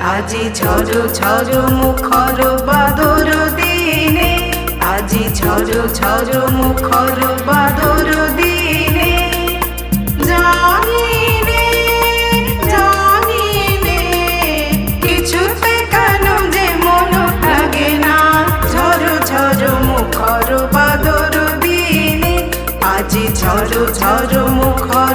আজি ঝড় ঝড় মুখর বাদর দিনে, আজি ঝড় ঝড় মুখর বাদর দিনে। জানি নে জানি কিছুতে কেন যে মন না। আজি মুখর